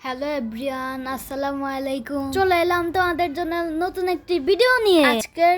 Hello everyone আসসালামু আলাইকুম চলে এলাম তোমাদের জন্য নতুন একটি ভিডিও নিয়ে। আজকের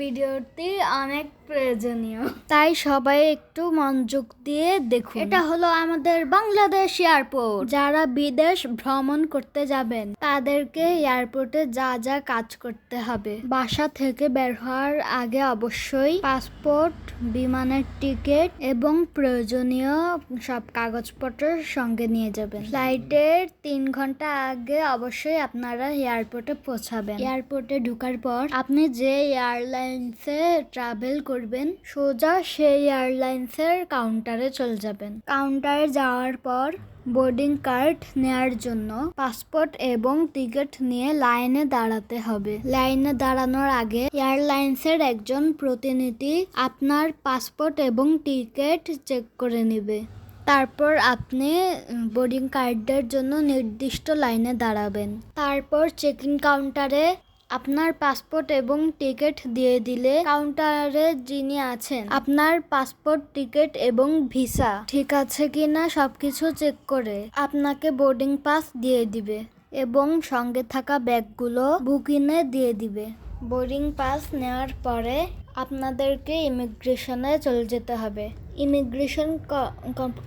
ভিডিওটি অনেক প্রয়োজনীয়। তাই সবাই একটু মনোযোগ দিয়ে দেখুন। এটা হলো আমাদের বাংলাদেশ এয়ারপোর্ট। যারা বিদেশ ভ্রমণ করতে যাবেন, তাদেরকে এয়ারপোর্টে যা যা কাজ করতে হবে। বাসা থেকে বের হওয়ার আগে অবশ্যই পাসপোর্ট, বিমানের টিকিট এবং প্রয়োজনীয় সব কাগজপত্র সঙ্গে নিয়ে যাবেন। ফ্লাইটের তিন ঘণ্টা আগে অবশ্যই আপনারা এয়ারপোর্টে পৌঁছাবেন। এয়ারপোর্টে ঢুকার পর আপনি যে এয়ারলাইন্সে ট্রাভেল করবেন, সোজা সেই এয়ারলাইন্সের কাউন্টারে চলে যাবেন। কাউন্টারে যাওয়ার পর বোর্ডিং কার্ড নেয়ার জন্য পাসপোর্ট এবং টিকিট নিয়ে লাইনে দাঁড়াতে হবে। লাইনে দাঁড়ানোর আগে এয়ারলাইন্সের একজন প্রতিনিধি আপনার পাসপোর্ট এবং টিকিট চেক করে নেবে। তারপর আপনি বোর্ডিং কার্ডের জন্য নির্দিষ্ট লাইনে দাঁড়াবেন। তারপর চেকিং কাউন্টারে আপনার পাসপোর্ট এবং টিকিট দিয়ে দিলে কাউন্টারে যিনি আছেন, আপনার পাসপোর্ট, টিকিট এবং ভিসা। ঠিক আছে কিনা সবকিছু চেক করে আপনাকে বোর্ডিং পাস দিয়ে দিবে এবং সঙ্গে থাকা ব্যাগগুলো বুকিংয়ে দিয়ে দিবে। বোর্ডিং পাস নেওয়ার পরে আপনাদেরকে ইমিগ্রেশনে চলে যেতে হবে। ইমিগ্রেশন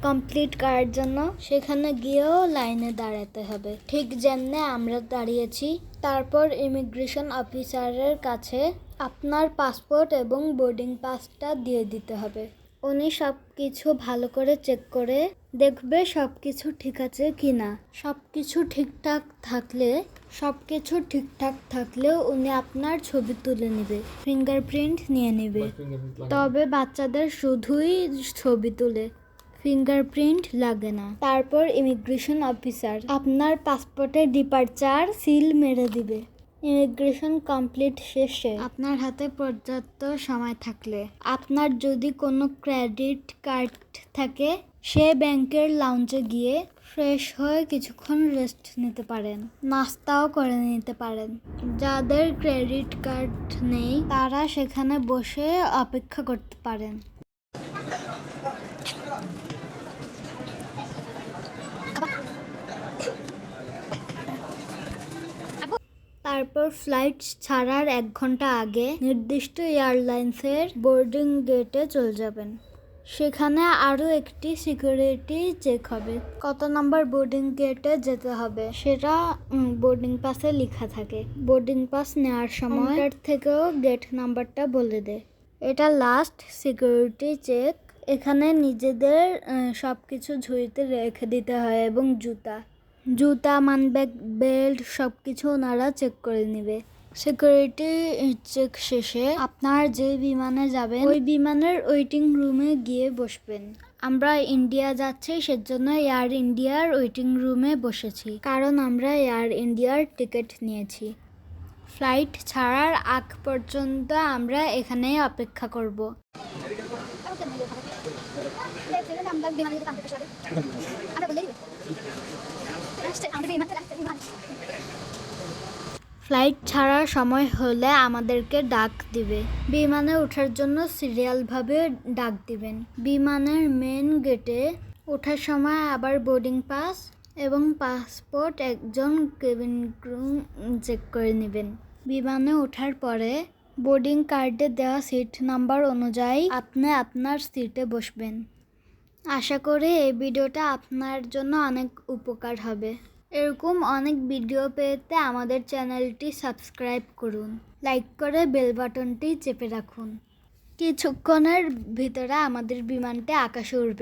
কমপ্লিট করার জন্য সেখানে গিয়েও লাইনে দাঁড়াতে হবে। ঠিক যেমনে আমরা দাঁড়িয়েছি, তারপর ইমিগ্রেশন অফিসারের কাছে আপনার পাসপোর্ট এবং বোর্ডিং পাসটা দিয়ে দিতে হবে। উনি সব কিছু ভালো করে চেক করে দেখবে সব কিছু ঠিক আছে কি না সব কিছু ঠিকঠাক থাকলে সব কিছু ঠিকঠাক থাকলেও উনি আপনার ছবি তুলে নেবে ফিঙ্গারপ্রিন্ট নিয়ে নেবে। তবে বাচ্চাদের শুধুই ছবি তুলে ফিঙ্গারপ্রিন্ট লাগে না। তারপর ইমিগ্রেশন অফিসার আপনার পাসপোর্টে ডিপারচার সিল মেরে দিবে। ইমিগ্রেশন কমপ্লিট শেষে। আপনার হাতে পর্যাপ্ত সময় থাকলে। আপনার যদি কোনো ক্রেডিট কার্ড থাকে, সে ব্যাংকের লাউঞ্জে গিয়ে ফ্রেশ হয়ে কিছুক্ষণ রেস্ট নিতে পারেন। নাস্তাও করে নিতে পারেন। যাদের ক্রেডিট কার্ড নেই, তারা সেখানে বসে অপেক্ষা করতে পারেন। তারপর ফ্লাইট ছাড়ার এক ঘণ্টা আগে নির্দিষ্ট এয়ারলাইন্সের বোর্ডিং গেটে চলে যাবেন। সেখানে আরও একটি সিকিউরিটি চেক হবে। কত নম্বর বোর্ডিং গেটে যেতে হবে সেটা বোর্ডিং পাসে লেখা থাকে। বোর্ডিং পাস নেওয়ার সময় থেকেও গেট নাম্বারটা বলে দেয় এটা লাস্ট সিকিউরিটি চেক এখানে নিজেদের সব কিছু ঝুড়িতে রেখে দিতে হয় এবং জুতা। জুতা, মানব্যাগ, বেল্ট সব কিছু ওনারা চেক করে নেবে। সিকিউরিটি চেক শেষে আপনার যে বিমানে যাবেন, ওই বিমানের ওয়েটিং রুমে গিয়ে বসবেন। আমরা ইন্ডিয়া যাচ্ছি, সেজন্য এয়ার ইন্ডিয়ার ওয়েটিং রুমে বসেছি, কারণ আমরা এয়ার ইন্ডিয়ার টিকিট নিয়েছি। ফ্লাইট ছাড়ার আগ পর্যন্ত আমরা এখানেই অপেক্ষা করব। ফ্লাইট ছাড়ার সময় হলে আমাদেরকে ডাক দিবে। বিমানে ওঠার জন্য সিরিয়ালভাবে ডাক দিবেন। বিমানের মেন গেটে ওঠার সময় আবার বোর্ডিং পাস এবং পাসপোর্ট একজন কেবিন ক্রু চেক করে নেবেন। বিমানে ওঠার পরে বোর্ডিং কার্ডে দেওয়া সিট নাম্বার অনুযায়ী আপনি আপনার সিটে বসবেন। আশা করি এই ভিডিওটা আপনার জন্য অনেক উপকার হবে। এরকম অনেক ভিডিও পেতে আমাদের চ্যানেলটি সাবস্ক্রাইব করুন, লাইক করে বেল বাটনটি চেপে রাখুন। কিছুক্ষণের ভিতরে আমাদের বিমানটি আকাশে উঠবে